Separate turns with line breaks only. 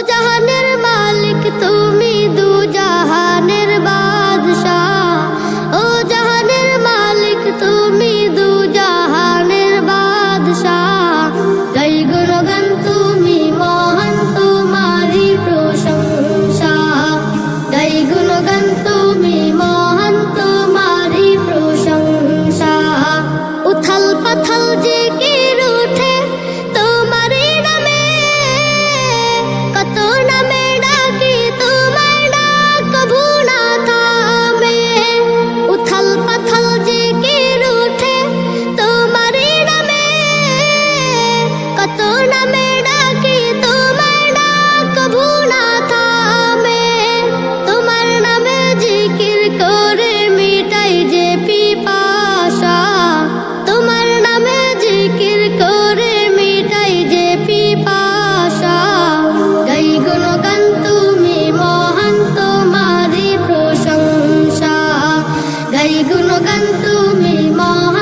জাহানের মালিক, তুমি দু জাহানের বাদশাহ। ও জাহানের মালিক, তুমি দু জাহানের বাদশাহ। গাই গুণগান, তুমি মহান তোমারি প্রশংসা। গাই গুণগান, তুমি মহান তোমারি প্রশংসা। উথাল পাথাল যে গির স্লোগান তুমি মা